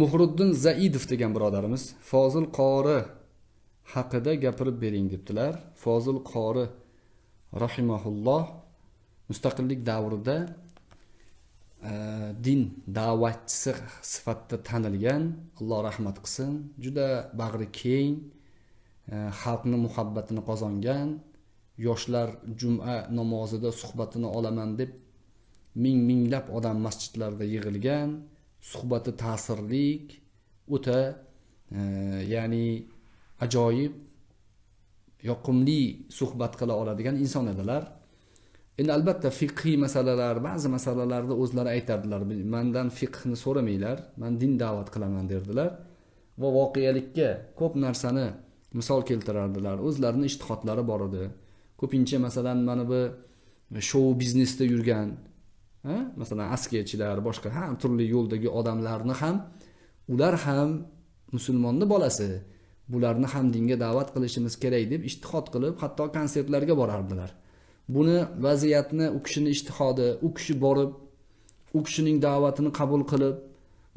muhriddin zaidov degan birodarimiz fozil qori haqida gapirib bering debdilar. Fozil qori rahimaulloh mustaqillik davrida e, din da'vatchisi sifatida tanilgan. Alloh rahmat qilsin. Juda bag'ri keng e, xalqni muhabbatini qozongan. Yoshlar juma namozida suhbatini olaman deb ming minglab odam masjidlarda yig'ilgan. Suhbati ta'sirlik o'ta e, ya'ni ajoyib yoqimli suhbat qila oladigan inson edilar endi albatta fiqhiy masalalar ba'zi masalalarda o'zlari aytardilar mandan fiqhni so'ramanglar man din da'vat qilaman derdilar va voqealikka ko'p narsani misol keltirardilar o'zlarini ishtihodlari bor edi ko'pincha masalan mana bu shou biznesda yurgan? Masalan askerchilar boshqa har turli yo'ldagi odamlarni ham ular ham musulmonni bolasi. Bularni ham dinga da'vat qilishimiz kerak deb ishtihod qilib hatto konsertlarga borardilar. Buni vaziyatni u kishini ishtihodi u kishi borib u kishining da'vatini qabul qilib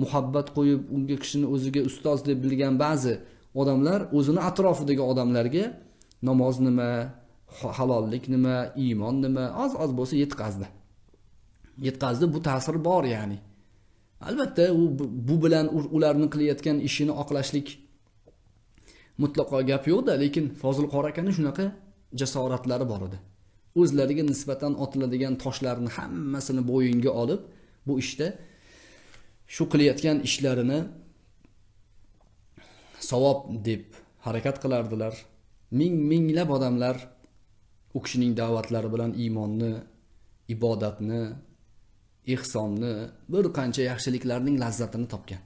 muhabbat qo'yib unga kishini o'ziga ustoz deb bilgan ba'zi odamlar o'zini atrofidagi odamlarga namoz nima halollik nima iymon nima oz oz bo'lsa yetkazdi yetkazdi. Bu ta'sir bor ya'ni. Albatta u bu bilan ularni qilayotgan ishini oqlashlik mutlaqo gap yo'qda lekin fozil qori akani shunaqa jasoratlari bor edi. O'zlariga nisbatan otiladigan toshlarni hammasini bo'yinga olib bu ishda shu qilayotgan ishlarini savob deb harakat qilardilar. Ming minglab odamlar u kishining da'vatlari bilan iymonni ibodatni ehsonni bir qancha yaxshiliklarning lazzatini topgan.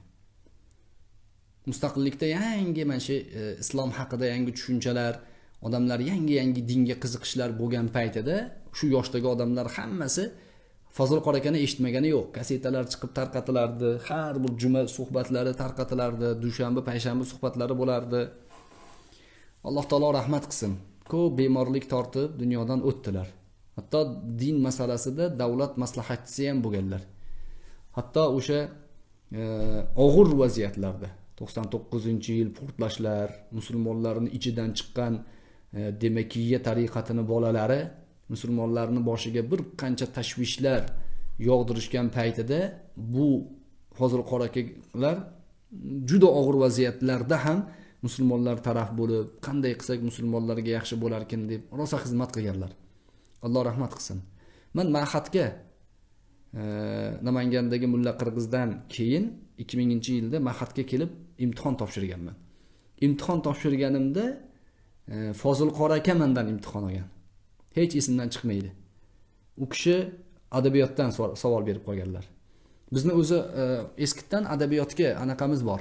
Mustaqillikda yangi mana shu e, islom haqida yangi tushunchalar odamlar yangi yangi dinga qiziqishlar bo'lgan paytida shu yoshdagi odamlar hammasi fozil qor akani eshitmagani yo'q. Kasetalar chiqib tarqatilardi har bir juma suhbatlari tarqatilardi dushanba payshanba suhbatlari bo'lardi. Alloh taolo rahmat qilsin. Ko'p bemorlik tortib dunyodan o'tdilar. Hatto din masalasida davlat maslahatchisi ham bo'lganlar. Hatto o'sha e, og'ir vaziyatlarda to'qson to'qqizinchi yil portlashlar musulmonlarni ichidan chiqqan e, demakiya tariqatini bolalari musulmonlarni boshiga bir qancha tashvishlar yog'dirishgan paytida bu hozir qorakalar juda og'ir vaziyatlarda ham musulmonlar taraf bo'lib qanday qilsak musulmonlarga yaxshi bo'larkin deb rosa xizmat qilganlar. Alloh rahmat qilsin. Man mahatga e, namangandagi mulla qirg'izdan keyin ikki minginchi yilda mahatga kelib imtihon topshirganman. Imtihon topshirganimda e, fozil aka mandan imtihon olgan. Hech esimdan chiqmaydi. U kishi adabiyotdan savol berib qolganlar. Bizni o'zi e, eskidan adabiyotga anaqamiz bor.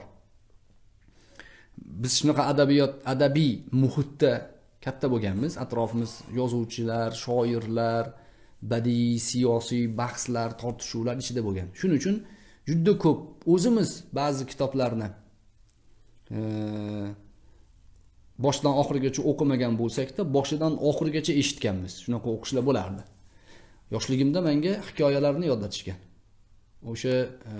Biz shunaqa adabiyot adabiy muhitda katta bo'lganmiz. Atrofimiz yozuvchilar shoirlar badiiy siyosiy bahslar tortishuvlar ichida bo'lgan. Shuning uchun juda ko'p o'zimiz ba'zi kitoblarni e, boshidan oxirigacha o'qimagan bo'lsakda boshidan oxirigacha eshitganmiz. Shunaqa o'qishlar bo'lardi. Yoshligimda menga hikoyalarni yodlatishgan. O'sha e,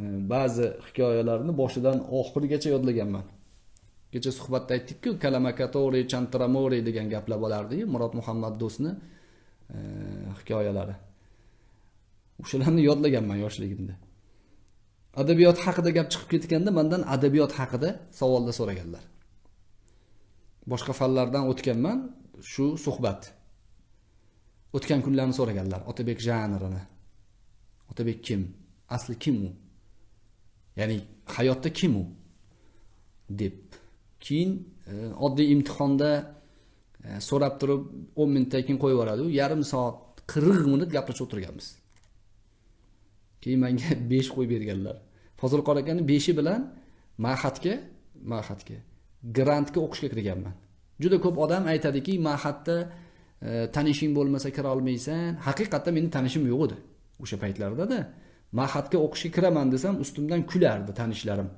e, ba'zi hikoyalarni boshidan oxirigacha yodlaganman. Kecha suhbatda aytdikku kalamakatori chantramori degan gaplar bo'lardiyu murod muhammad do'stni e, hikoyalari. O'shalarni yodlaganman yoshligimda. Adabiyot haqida gap chiqib ketganda mandan adabiyot haqida savollar so'raganlar. Boshqa fanlardan o'tganman shu suhbat. O'tgan kunlarni so'raganlar. Otabek janrini. Otabek kim? Asli kim u? Ya'ni hayotda kim u? Deb keyin e, oddiy imtihonda e, so'rab turib o'n minutdan keyin qo'yib yuboradi. U yarim soat qirq minut gaplashib o'tirganmiz. Keyin menga besh qo'yib berganlar. Fozilqor akani beshi bilan mahatga mahatga grantga o'qishga kirganman. Juda ko'p odam aytadiki mahatda e, tanishing bo'lmasa kira olmaysan. Haqiqatda meni tanishim yo'q edi o'sha paytlardada mahatga o'qishga kiraman desam ustimdan kulardi tanishlarim.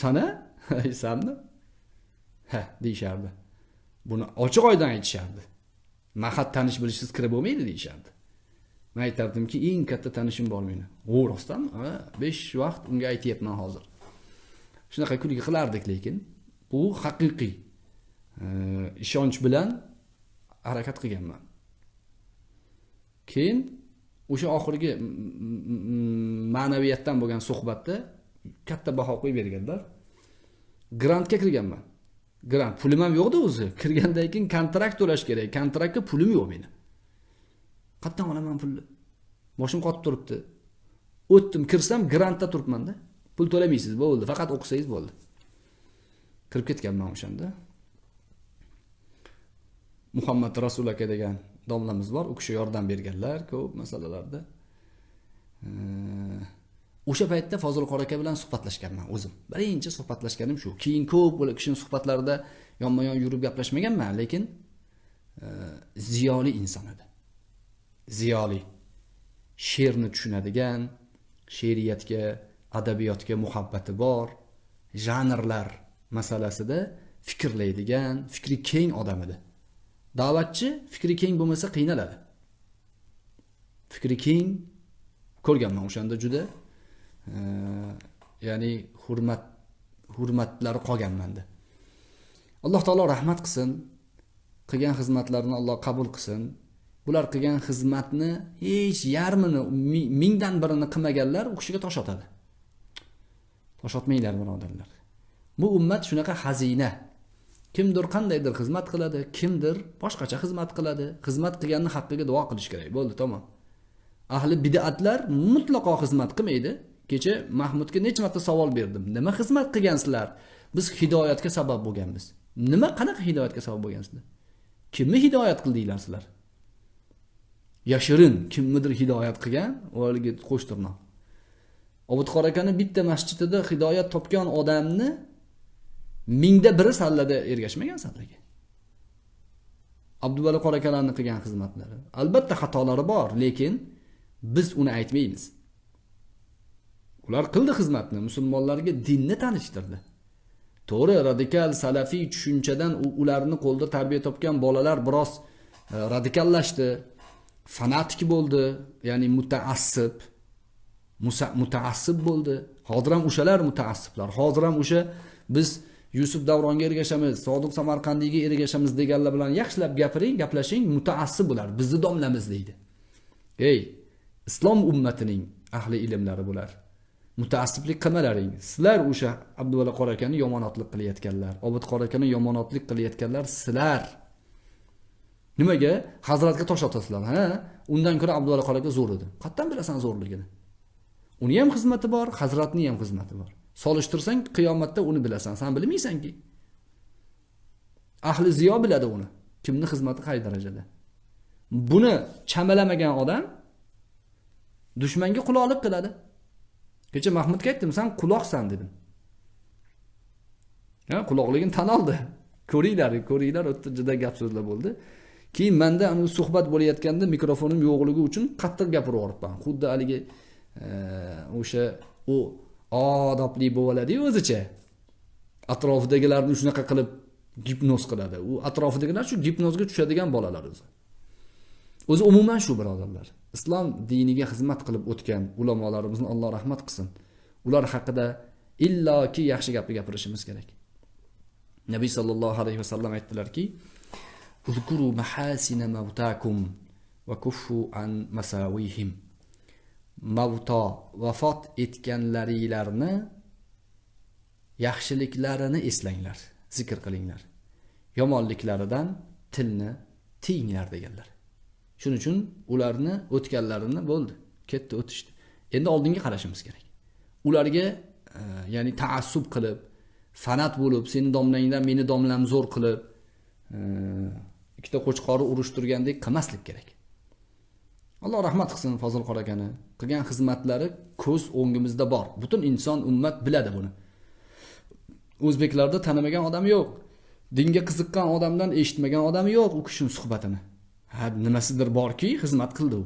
Sana sanmi ha deyishardi buni ochiq oydin aytishardi mahad tanish bilishsiz kirib bo'lmaydi deyishardi man aytardimki eng katta tanishim bor meni o rostdanmi ha besh vaqt unga aytyapman hozir shunaqa kulgi qilardik lekin bu haqiqiy ishonch bilan harakat qilganman keyin o'sha oxirgi ma'naviyatdan bo'lgan suhbatda katta baho qo'yib berganlar grantga kirganman. Grant. Pulim ham yo'qda o'zi. Kirgandan keyin kontrakt to'lash kerak. Kontraktga pulim yo'q meni. Qayerdan olaman pulni? Boshim qotib turibdi. O'tdim kirsam grantda turibmanda. Pul to'lamaysiz bo'ldi. Faqat o'qisangiz bo'ldi. Kirib ketganman o'shanda. Muhammad rasul aka degan domlamiz bor. U kishi yordam berganlar ko'p masalalarda. O'sha paytda fozil qori aka bilan suhbatlashganman o'zim. Birinchi suhbatlashganim shu. Keyin ko'p bo'la kishini suhbatlarida yonma yon yurib gaplashmaganman lekin e, ziyoli inson edi. Ziyoli. She'rni tushunadigan she'riyatga adabiyotga muhabbati bor janrlar masalasida fikrlaydigan fikri keng odam edi. Da'vatchi fikri keng bo'lmasa qiynaladi. Fikri keng ko'rganman o'shanda juda. Ya'ni hurmat hurmatlari qolgan manda alloh taolo rahmat qilsin qilgan xizmatlarini alloh qabul qilsin. Bular qilgan xizmatni hech yarmini mingdan birini qilmaganlar u kishiga tosh otadi. Tosh otmanglar birodarlar. Bu ummat shunaqa xazina. Kimdir qandaydir xizmat qiladi kimdir boshqacha xizmat qiladi. Xizmat qilganni haqqiga duo qilish kerak. Bo'ldi tamom. Ahli bidatlar mutlaqo xizmat qilmaydi. Kecha mahmudga necha marta savol berdim. Nima xizmat qilgansizlar? Biz hidoyatga sabab bo'lganmiz. Nima qanaqa hidoyatga sabab bo'lgansizlar? Kimni hidoyat qildinglar sizlar? Yashirin kimnidir hidoyat qilgan haligi qo'sh tirnoq obidqor akani bitta masjidida hidoyat topgan odamni mingda biri sallada ergashmagan sallaga. Abduvali qor akalarni qilgan xizmatlari. Albatta xatolari bor lekin biz uni aytmaymiz. Ular qildi xizmatni musulmonlarga dinni tanishtirdi. To'g'ri radikal salafiy tushunchadan ularni qo'lda tarbiya topgan bolalar biroz e, radikallashdi fanatik bo'ldi ya'ni mutaassib mutaassib bo'ldi. Hozir ham o'shalar mutaassiblar. Hozir ham o'sha biz yusuf davronga ergashamiz sodiq samarqandiyga ergashamiz deganlar bilan yaxshilab gapiring gaplashing mutaassib bular bizni domlamiz deydi. Ey islom ummatining ahli ilmlari bular mutaassiblik qilmalaring sizlar o'sha abduvali qor akani yomonotlik qilayotganlar obid qor akani yomonotlik qilayotganlar sizlar. Nimaga? Hazratga tosh otasizlar ha? Undan ko'ra abduvali qor aka zo'r edi. Qayerdan bilasan zo'rligini? Uni ham xizmati bor hazratni ham xizmati bor. Solishtirsang qiyomatda uni bilasan. San bilmaysanki. Ahli ziyo biladi uni. Kimni xizmati qay darajada? Buni chamalamagan odam dushmanga quloqlik qiladi. Kecha mahmudga aytdim san quloqsan dedim. Quloqligini tan oldi. Ko'ringlar ko'ringlar u yerda juda gap so'zlar bo'ldi. Keyin manda suhbat bo'layotganda mikrofonim yo'qligi uchun qattiq gapirib yuboribman. Xuddi haligi e, o'sha u odobli bo'lib oladiyu o'zicha. Atrofidagilarni shunaqa qilib gipnoz qiladi. U atrofidagilar shu gipnozga tushadigan bolalar o'zi. O'zi umuman shu birodarlar islom diniga xizmat qilib o'tgan ulamolarimizni alloh rahmat qilsin. Ular haqida illoki yaxshi gapni gapirishimiz kerak. Nabiy sollallohu alayhi vasallam aytdilarki uzkuru mahasina mavtakum va kuffu an masawihim mavto vafot etganlaringlarni yaxshiliklarini eslanglar zikr qilinglar. Yomonliklaridan tilni tiyinglar deganlar. Shuning uchun ularni o'tganlarini bo'ldi ketdi o'tishdi. Endi oldinga qarashimiz kerak. Ularga e, ya'ni taassub qilib fanat bo'lib seni domlangdan meni domlam zo'r qilib e, ikkita qo'chqorni urushtirgandek qilmaslik kerak. Alloh rahmat qilsin fozil qor akani qilgan xizmatlari ko'z o'ngimizda bor. Butun inson ummat biladi buni. O'zbeklarda tanimagan odam yo'q. Dinga qiziqqan odamdan eshitmagan odam yo'q u kishini suhbatini. Ha nimasidir borki xizmat qildi u